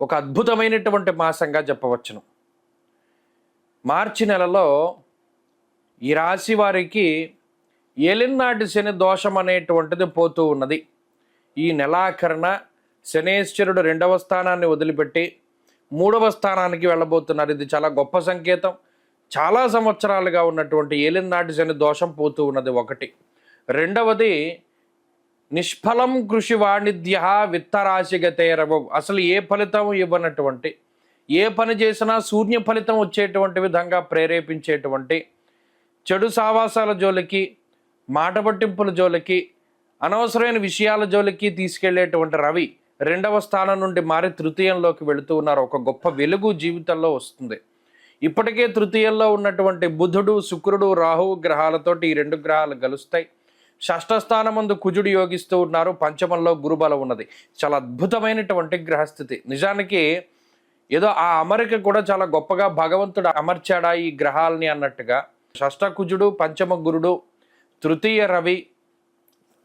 ఒక అద్భుతమైనటువంటి మాసంగా చెప్పవచ్చును. మార్చి నెలలో ఈ రాశి వారికి ఏలినాటి శని దోషం అనేటువంటిది పోతూ ఉన్నది. ఈ నెలాఖరణ శనేశ్వరుడు రెండవ స్థానాన్ని వదిలిపెట్టి మూడవ స్థానానికి వెళ్ళబోతున్నారు. ఇది చాలా గొప్ప సంకేతం. చాలా సంవత్సరాలుగా ఉన్నటువంటి ఏలినాటి శని దోషం పోతూ ఉన్నది ఒకటి. రెండవది నిష్ఫలం కృషి వాణిజ్య విత్తరాశిగతేరవం. అసలు ఏ ఫలితం ఇవ్వనటువంటి ఏ పని చేసినా శూన్య ఫలితం వచ్చేటువంటి విధంగా ప్రేరేపించేటువంటి చెడు సావాసాల జోలికి మాట పట్టింపుల జోలికి అనవసరమైన విషయాల జోలికి తీసుకెళ్ళేటువంటి రవి రెండవ స్థానం నుండి మారి తృతీయంలోకి వెళుతూ ఉన్నారు. ఒక గొప్ప వెలుగు జీవితంలో వస్తుంది. ఇప్పటికే తృతీయంలో ఉన్నటువంటి బుధుడు శుక్రుడు రాహువు గ్రహాలతోటి ఈ రెండు గ్రహాలు కలుస్తాయి షష్టస్థానమందు కుజుడు యోగిస్తూ ఉన్నారు. పంచమంలో గురుబలం ఉన్నది. చాలా అద్భుతమైనటువంటి గ్రహస్థితి. నిజానికి ఏదో ఆ అమరిక కూడా చాలా గొప్పగా భగవంతుడు అమర్చాడా ఈ గ్రహాలని అన్నట్టుగా. షష్ఠ కుజుడు పంచమ గురుడు తృతీయ రవి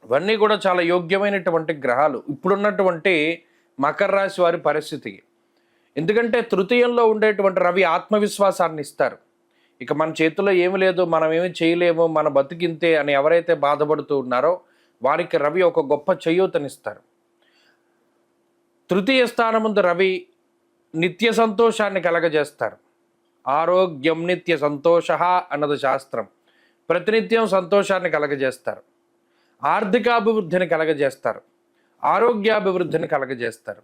ఇవన్నీ కూడా చాలా యోగ్యమైనటువంటి గ్రహాలు. ఇప్పుడున్నటువంటి మకర రాశి వారి పరిస్థితికి ఎందుకంటే తృతీయంలో ఉండేటువంటి రవి ఆత్మవిశ్వాసాన్ని ఇస్తారు. ఇక మన చేతిలో ఏమి లేదు మనం ఏమి చేయలేము మన బతికింతే అని ఎవరైతే బాధపడుతూ ఉన్నారో వారికి రవి ఒక గొప్ప చేయూతనిస్తారు. తృతీయ స్థానముందు రవి నిత్య సంతోషాన్ని కలగజేస్తారు. ఆరోగ్యం నిత్య సంతోష అన్నది శాస్త్రం. ప్రతినిత్యం సంతోషాన్ని కలగజేస్తారు. ఆర్థికాభివృద్ధిని కలగజేస్తారు. ఆరోగ్యాభివృద్ధిని కలగజేస్తారు.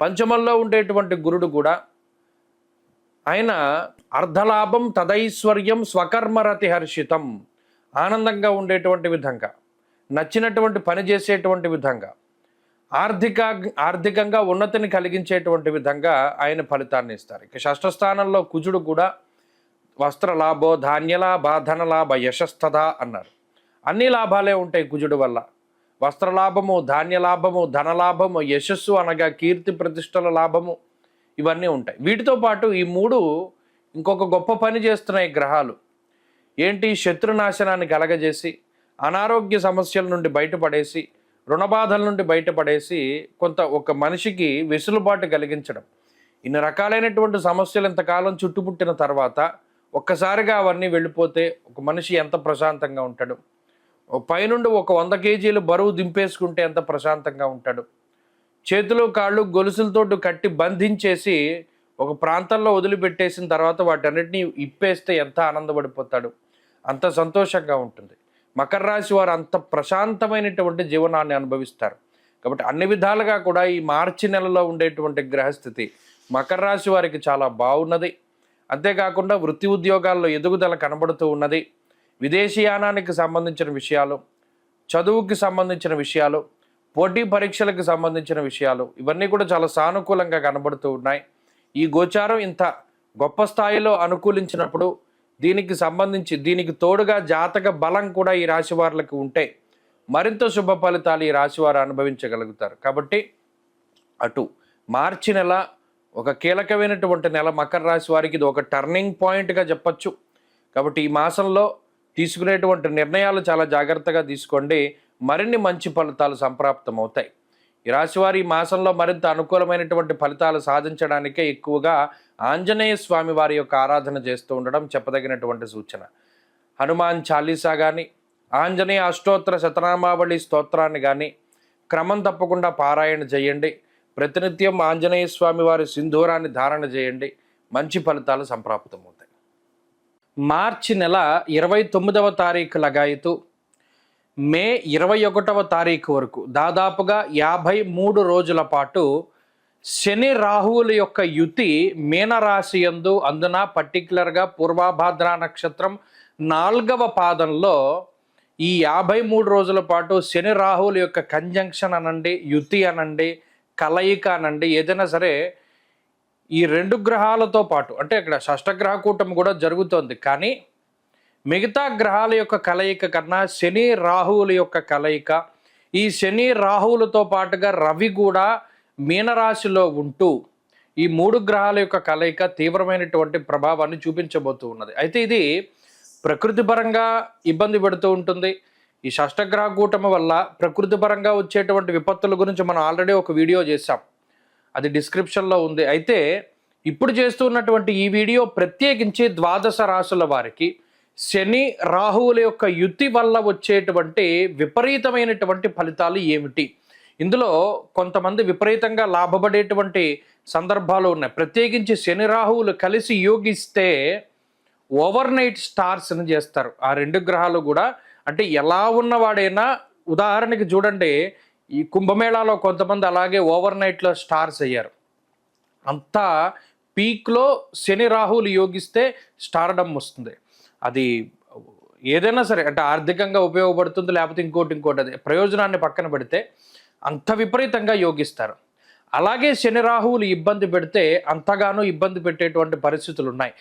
పంచమంలో ఉండేటువంటి గురుడు కూడా ఆయన అర్ధలాభం తదైశ్వర్యం స్వకర్మరతి హర్షితం. ఆనందంగా ఉండేటువంటి విధంగా నచ్చినటువంటి పని చేసేటువంటి విధంగా ఆర్థిక ఆర్థికంగా ఉన్నతిని కలిగించేటువంటి విధంగా ఆయన ఫలితాన్ని ఇస్తారు. ఇక షష్ఠస్థానంలో కుజుడు కూడా వస్త్రలాభో ధాన్యలాభ ధనలాభ యశస్తథ అన్నారు. అన్ని లాభాలే ఉంటాయి కుజుడు వల్ల. వస్త్రలాభము ధాన్యలాభము ధనలాభము యశస్సు అనగా కీర్తి ప్రతిష్టల లాభము ఇవన్నీ ఉంటాయి. వీటితో పాటు ఈ మూడు ఇంకొక గొప్ప పని చేస్తున్నాయి గ్రహాలు. ఏంటి? శత్రునాశనాన్ని కలగజేసి అనారోగ్య సమస్యల నుండి బయటపడేసి రుణబాధల నుండి బయటపడేసి కొంత ఒక మనిషికి వెసులుబాటు కలిగించడం. ఇన్ని రకాలైనటువంటి సమస్యలు ఇంతకాలం చుట్టుముట్టిన తర్వాత ఒక్కసారిగా అవన్నీ వెళ్ళిపోతే ఒక మనిషి ఎంత ప్రశాంతంగా ఉంటాడు? పైనుండి ఒక వంద కేజీలు బరువు దింపేసుకుంటే ఎంత ప్రశాంతంగా ఉంటాడు? చేతులు కాళ్ళు గొలుసులతోటి కట్టి బంధించేసి ఒక ప్రాంతంలో వదిలిపెట్టేసిన తర్వాత వాటన్నిటిని ఇప్పేస్తే ఎంత ఆనందపడిపోతాడు? అంత సంతోషంగా ఉంటుంది. మకర రాశి వారు అంత ప్రశాంతమైనటువంటి జీవనాన్ని అనుభవిస్తారు. కాబట్టి అన్ని విధాలుగా కూడా ఈ మార్చి నెలలో ఉండేటువంటి గ్రహస్థితి మకర రాశి వారికి చాలా బాగున్నది. అంతేకాకుండా వృత్తి ఉద్యోగాల్లో ఎదుగుదల కనబడుతూ ఉన్నది. విదేశీయానానికి సంబంధించిన విషయాలు చదువుకి సంబంధించిన విషయాలు పోటీ పరీక్షలకు సంబంధించిన విషయాలు ఇవన్నీ కూడా చాలా సానుకూలంగా కనబడుతూ ఉన్నాయి. ఈ గోచారం ఇంత గొప్ప స్థాయిలో అనుకూలించినప్పుడు దీనికి సంబంధించి దీనికి తోడుగా జాతక బలం కూడా ఈ రాశి వారులకు ఉంటే మరింత శుభ ఫలితాలు ఈ రాశి వారు అనుభవించగలుగుతారు. కాబట్టి అటు మార్చి నెల ఒక కీలకమైనటువంటి నెల మకర రాశి వారికి ఇది ఒక టర్నింగ్ పాయింట్గా చెప్పచ్చు. కాబట్టి ఈ మాసంలో తీసుకునేటువంటి నిర్ణయాలు చాలా జాగ్రత్తగా తీసుకోండి. మరిన్ని మంచి ఫలితాలు సంప్రాప్తమవుతాయి. ఈ రాశివారి ఈ మాసంలో మరింత అనుకూలమైనటువంటి ఫలితాలు సాధించడానికే ఎక్కువగా ఆంజనేయ స్వామి వారి యొక్క ఆరాధన చేస్తూ ఉండడం చెప్పదగినటువంటి సూచన. హనుమాన్ చాలీసా కానీ ఆంజనేయ అష్టోత్తర శతనామావళి స్తోత్రాన్ని కానీ క్రమం తప్పకుండా పారాయణ చేయండి. ప్రతినిత్యం ఆంజనేయ స్వామి వారి సింధూరాన్ని ధారణ చేయండి. మంచి ఫలితాలు సంప్రాప్తమవుతాయి. మార్చి నెల ఇరవై తొమ్మిదవ తారీఖు లగాయితూ మే ఇరవై ఒకటవ తారీఖు వరకు దాదాపుగా యాభై మూడు రోజుల పాటు శని రాహువుల యొక్క యుతి మీనరాశి యందు అందున పర్టికులర్గా పూర్వాభాద్ర నక్షత్రం నాలుగవ పాదంలో ఈ యాభై మూడు రోజుల పాటు శని రాహువుల యొక్క కంజంక్షన్ అనండి యుతి అనండి కలయిక అనండి ఏదైనా సరే ఈ రెండు గ్రహాలతో పాటు అంటే ఇక్కడ షష్టగ్రహ కూటమి కూడా జరుగుతోంది. కానీ మిగతా గ్రహాల యొక్క కలయిక కన్నా శని రాహువుల యొక్క కలయిక. ఈ శని రాహువులతో పాటుగా రవి కూడా మీనరాశిలో ఉంటూ ఈ మూడు గ్రహాల యొక్క కలయిక తీవ్రమైనటువంటి ప్రభావాన్ని చూపించబోతూ ఉన్నది. అయితే ఇది ప్రకృతి పరంగా ఇబ్బంది పెడుతూ ఉంటుంది. ఈ షష్టగ్రహ కూటమి వల్ల ప్రకృతి పరంగా వచ్చేటువంటి విపత్తుల గురించి మనం ఆల్రెడీ ఒక వీడియో చేశాం. అది డిస్క్రిప్షన్లో ఉంది. అయితే ఇప్పుడు చేస్తున్నటువంటి ఈ వీడియో ప్రత్యేకించి ద్వాదశ రాశుల వారికి శని రాహువుల యొక్క యుతి వల్ల వచ్చేటువంటి విపరీతమైనటువంటి ఫలితాలు ఏమిటి? ఇందులో కొంతమంది విపరీతంగా లాభపడేటువంటి సందర్భాలు ఉన్నాయి. ప్రత్యేకించి శని రాహువులు కలిసి యోగిస్తే ఓవర్ నైట్ స్టార్స్ అని చేస్తారు. ఆ రెండు గ్రహాలు కూడా అంటే ఎలా ఉన్నవాడైనా ఉదాహరణకి చూడండి ఈ కుంభమేళాలో కొంతమంది అలాగే ఓవర్ నైట్లో స్టార్స్ అయ్యారు. అంతా పీక్లో శని రాహువులు యోగిస్తే స్టార్డమ్ వస్తుంది. అది ఏదైనా సరే అంటే ఆర్థికంగా ఉపయోగపడుతుంది లేకపోతే ఇంకోటి ఇంకోటి అది. ప్రయోజనాన్ని పక్కన పెడితే అంత విపరీతంగా యోగిస్తారు. అలాగే శని రాహువులు ఇబ్బంది పెడితే అంతగానో ఇబ్బంది పెట్టేటువంటి పరిస్థితులు ఉన్నాయి.